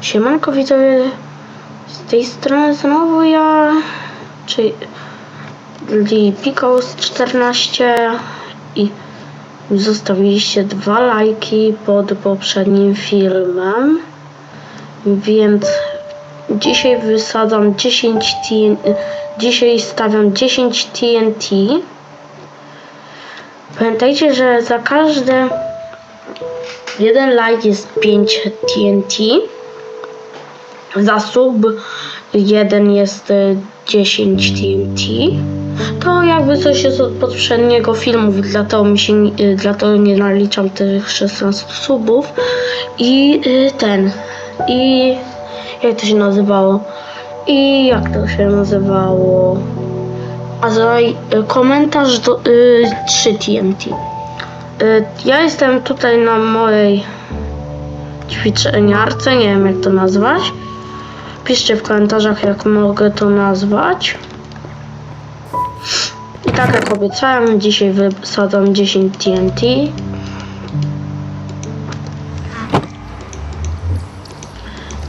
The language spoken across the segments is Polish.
Siemanko widzowie, z tej strony znowu ja, czyli Picos 14 i zostawiliście dwa lajki pod poprzednim filmem, więc dzisiaj wysadzam 10 TNT, dzisiaj stawiam 10 TNT. Pamiętajcie, że za każde jeden like jest 5 TNT. Za sub jeden jest y, 10 TNT. To jakby coś jest od poprzedniego filmu, dlatego mi się y, dlatego nie naliczam tych 16 subów. I y, ten. I jak to się nazywało? I jak to się nazywało? A za y, komentarz do y, 3 TNT. Y, Ja jestem tutaj na mojej ćwiczeniarce, nie wiem jak to nazwać. Piszcie w komentarzach jak mogę to nazwać. I tak jak obiecałem, dzisiaj wysadzam 10 TNT.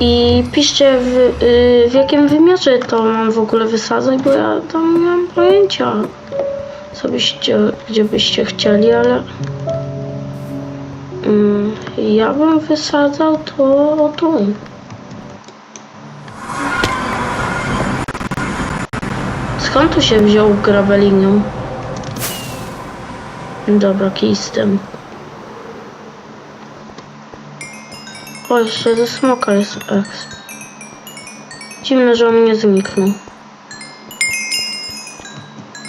I piszcie w, y, w jakim wymiarze to mam w ogóle wysadzać, bo ja tam nie mam pojęcia co byście, gdzie byście chcieli, ale mm, ja bym wysadzał to tu. Skąd tu się wziął grabelinium? Dobra, kij z. O, jeszcze ze smoka jest X. Dziwne, że on nie zniknął.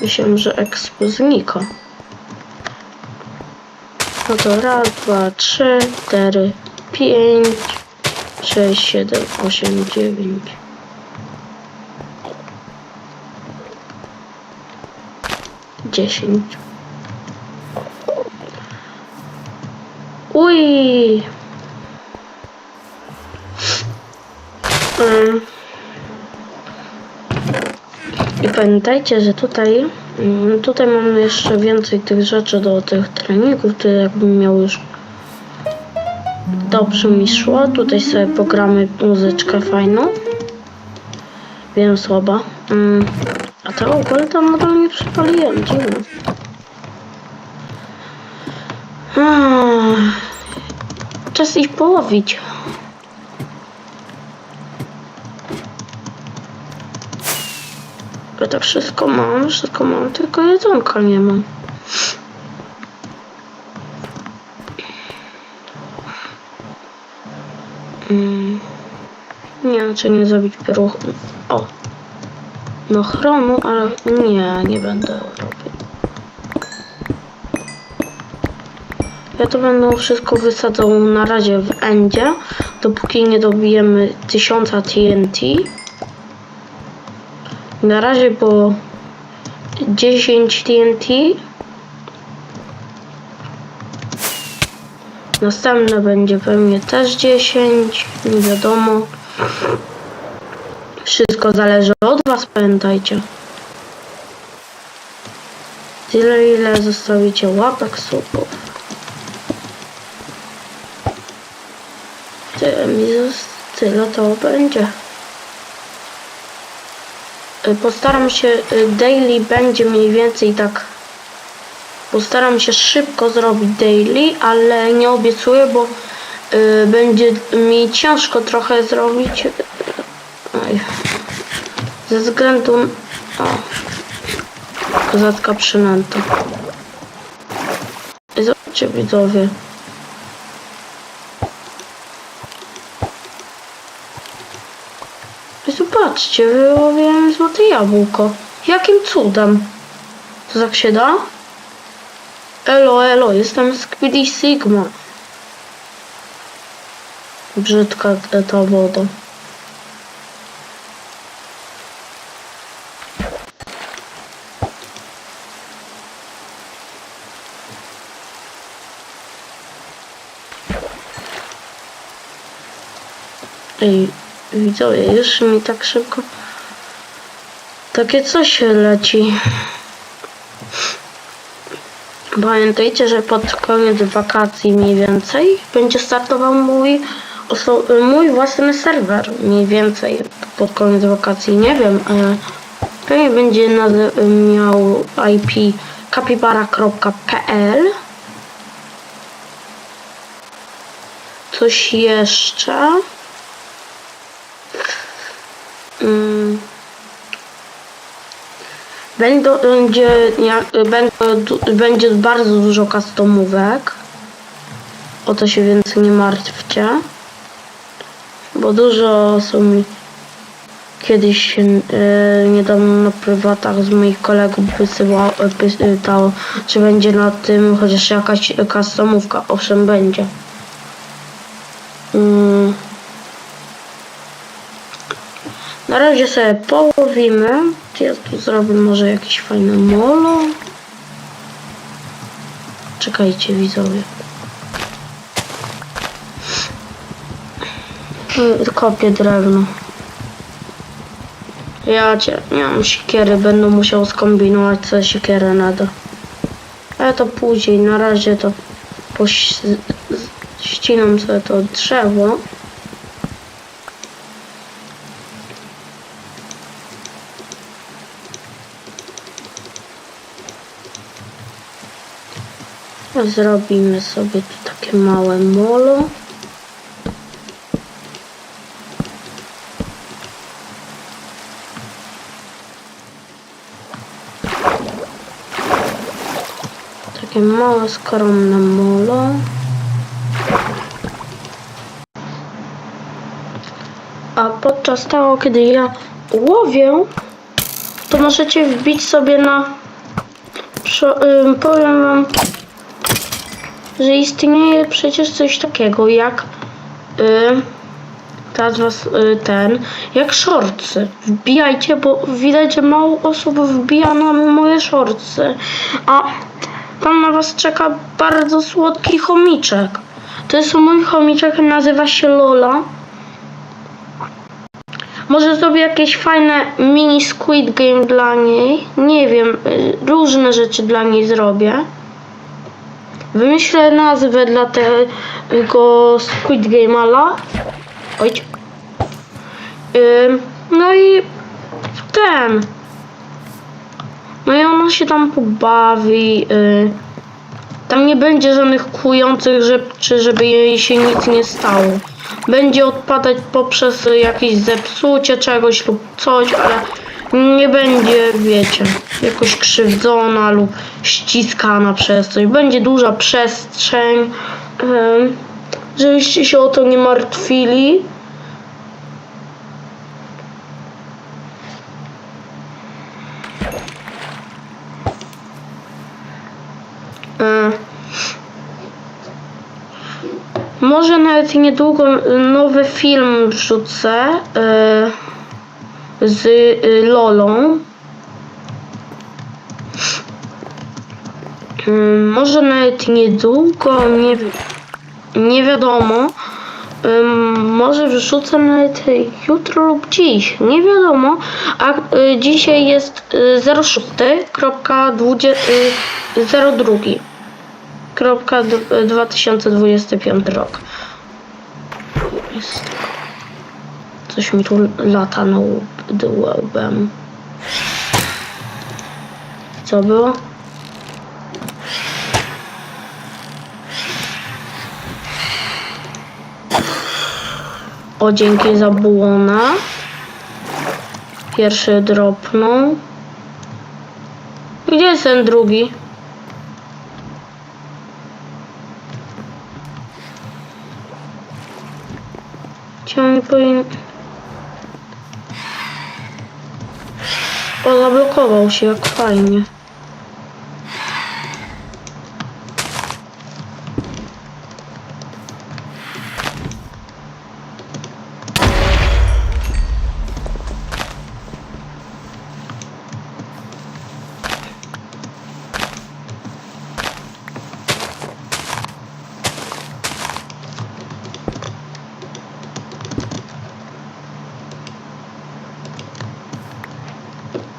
Myślałem, że exp znika. No to raz, dwa, trzy, cztery, pięć, sześć, siedem, osiem, dziewięć. Dziesięć. Uj! Mm. I pamiętajcie, że tutaj, mm, tutaj mamy jeszcze więcej tych rzeczy do tych treningów, które jakbym miał już dobrze mi szło. Tutaj sobie pogramy muzyczkę fajną. Wiem, słaba. Mm, A tego ogóle tam nadal nie przypaliłem, dziwne. Ah, Czas ich połowić. Ja to wszystko mam, wszystko mam, tylko jedzonka nie mam. Mm. Nie czy nie zrobić pieruchu. No chronu, ale nie, nie będę robił. Ja to będę wszystko wysadzał na razie w endzie, dopóki nie dobijemy 1000 TNT. Na razie było 10 TNT. Następne będzie pewnie też 10, nie wiadomo. Wszystko zależy od Was, pamiętajcie. Tyle ile zostawicie łapek subów. Tyle mi tyle to będzie. Y, Postaram się, y, daily będzie mniej więcej tak. Postaram się szybko zrobić daily, ale nie obiecuję, bo y, będzie mi ciężko trochę zrobić. Oj. Ze względu. O. Kozacka przynęta. I Zobaczcie widzowie. I Zobaczcie, wyłowiłem złote jabłko. Jakim cudem? To tak się da? Elo, elo, jestem z Quiddy Sigma. Brzydka ta woda. Ej, widzowie, już mi tak szybko takie coś leci. Pamiętajcie, że pod koniec wakacji mniej więcej będzie startował mój mój własny serwer, mniej więcej pod koniec wakacji, nie wiem, ale pewnie będzie miał IP kapibara.pl Coś jeszcze. Będzie, będzie, bardzo dużo customówek. O to się więcej nie martwcie. Bo dużo osób mi kiedyś yy, niedawno na prywatach z moich kolegów wysyłało, pytało, czy będzie na tym chociaż jakaś customówka. Owszem, będzie. Na razie sobie połowimy. Ja tu zrobię może jakieś fajne molo. Czekajcie widzowie. Y, Kopię drewno. Ja cię, nie mam siekiery, będę musiał skombinować co siekierę nada. Ale to później, na razie to poś... z- ścinam sobie to drzewo. Zrobimy sobie tu takie małe molo. Takie małe, skromne molo. A podczas tego, kiedy ja łowię, to możecie wbić sobie na... Powiem wam, że istnieje przecież coś takiego jak... Y, teraz was y, ten... Jak shortsy. Wbijajcie, bo widać, że mało osób wbija na moje shortsy. A tam na was czeka bardzo słodki chomiczek. To jest mój chomiczek, nazywa się Lola. Może zrobię jakieś fajne mini Squid Game dla niej. Nie wiem, y, różne rzeczy dla niej zrobię. Wymyślę nazwę dla tego Squid Game'ala. Oj. No i ten. No i ona się tam pobawi. y, Tam nie będzie żadnych kłujących rzeczy, żeby jej się nic nie stało. Będzie odpadać poprzez jakieś zepsucie czegoś lub coś, ale nie będzie, wiecie, jakoś krzywdzona lub ściskana przez coś. Będzie duża przestrzeń, żebyście się o to nie martwili. Może nawet niedługo nowy film wrzucę e, z e, Lolą. Może nawet niedługo, nie, nie wiadomo. Ym, Może wrzucę nawet jutro lub dziś, nie wiadomo. A y, dzisiaj jest y, 06.02. Kropka d- 2025 rok. Coś mi tu lata na łb- łbem. Co było? O, dzięki za błona. Pierwszy dropnął. Gdzie jest ten drugi? On powinien... O, zablokował się, jak fajnie.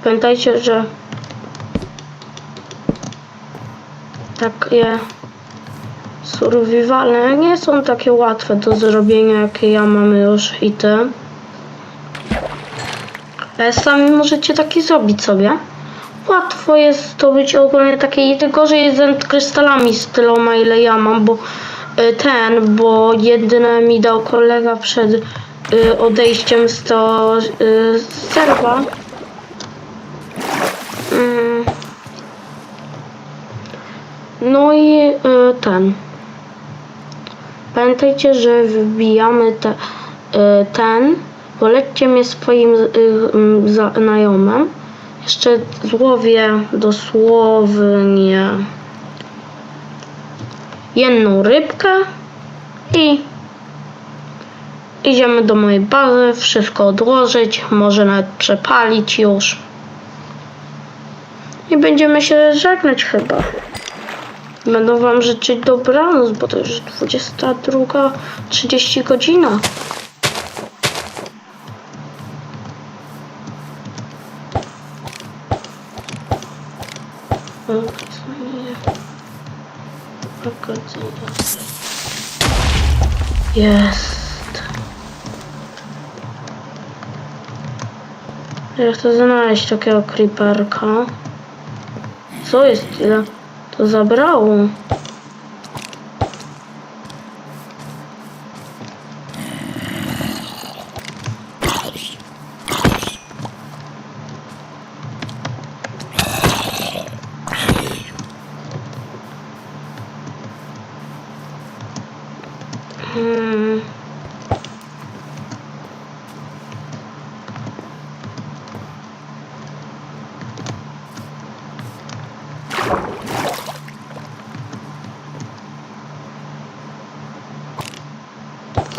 Pamiętajcie, że takie survivale nie są takie łatwe do zrobienia, jakie ja mam już i ty. Ale sami możecie takie zrobić sobie. Łatwo jest zdobyć ogólnie takie i że jest z krystalami z tyloma ile ja mam, bo y, ten, bo jedyne mi dał kolega przed y, odejściem z to z serwa. Mm. No i y, ten. Pamiętajcie, że wbijamy te, y, ten. Polećcie mnie swoim za- znajomym. Jeszcze złowię dosłownie jedną rybkę i idziemy do mojej bazy, wszystko odłożyć, może nawet przepalić już. I będziemy się żegnać chyba. Będą wam życzyć dobranoc, bo to już 22.30 godzina. Jest. Ja chcę znaleźć takiego creeperka. Co jest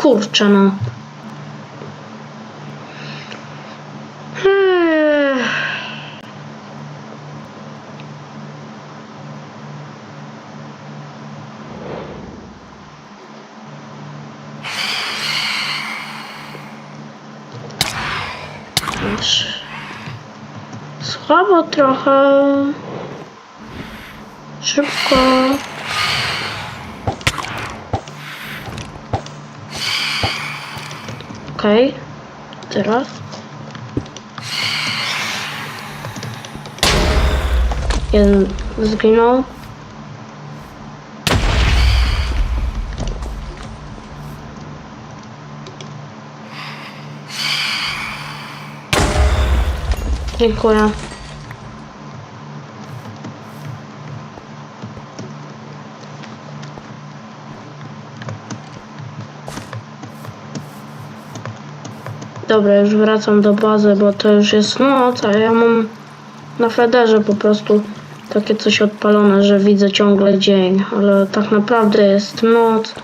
Kurczę no. Hmm. Słabo trochę. Szybko. Okej. Teraz. Jeden zginął. Dziękuję. Dobra, już wracam do bazy, bo to już jest noc, a ja mam na flederze po prostu takie coś odpalone, że widzę ciągle dzień, ale tak naprawdę jest noc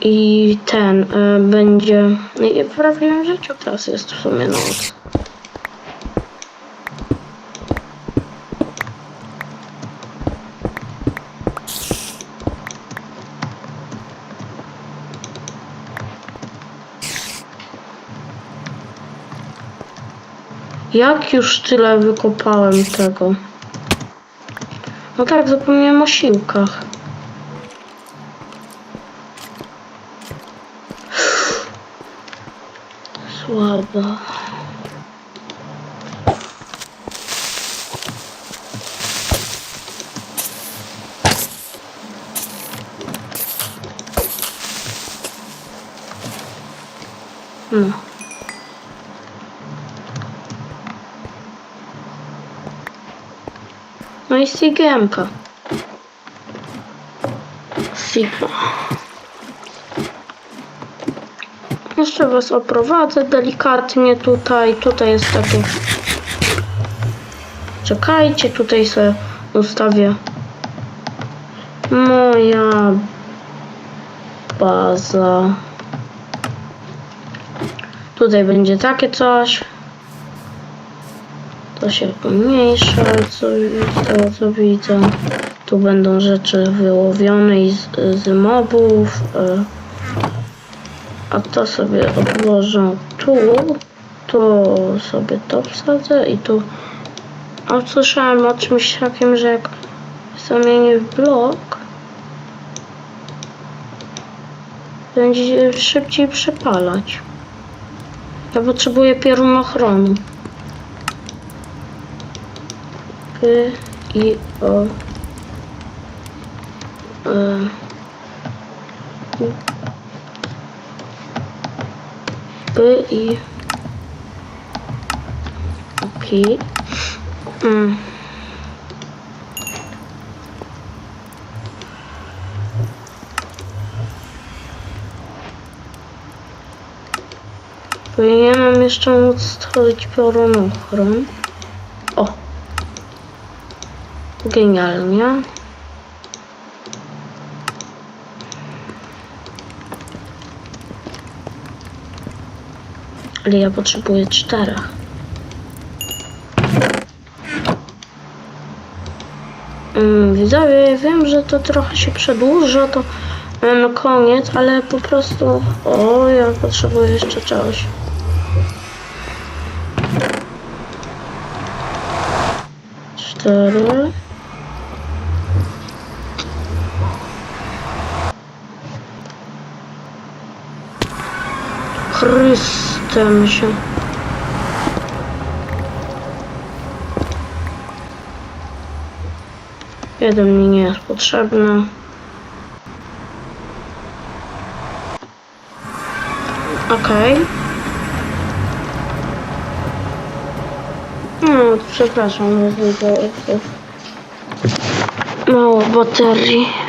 i ten y, będzie... I w prawdziwym życiu teraz jest w sumie noc. Jak już tyle wykopałem tego? No tak, zapomniałem o siłkach. Słabo. Sigemka. Sigma. Jeszcze was oprowadzę delikatnie tutaj. Tutaj jest takie... Czekajcie, tutaj sobie ustawię moja baza. Tutaj będzie takie coś. To się pomniejsza, co, tego co widzę. Tu będą rzeczy wyłowione z, z mobów. e, A to sobie odłożę tu. Tu sobie to wsadzę i tu. A słyszałem o czymś takim, że jak zamienię w blok, będzie szybciej przepalać. Ja potrzebuję piorunochronu. P i o. E. P i Okej. Mm. Powinienem jeszcze móc stworzyć. O! Genialnie. Ale ja potrzebuję czterech. Mm, Widzowie, wiem, że to trochę się przedłuża, to na koniec, ale po prostu... O, ja potrzebuję jeszcze czegoś. Cztery. Chrystem się. Jeden mi nie jest potrzebny. Okej. No, przepraszam, że mało baterii.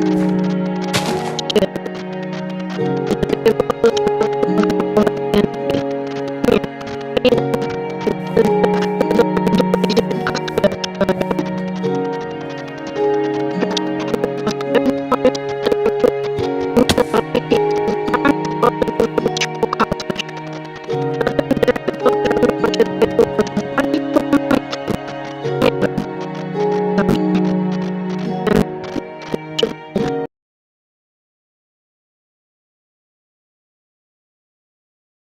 Thank.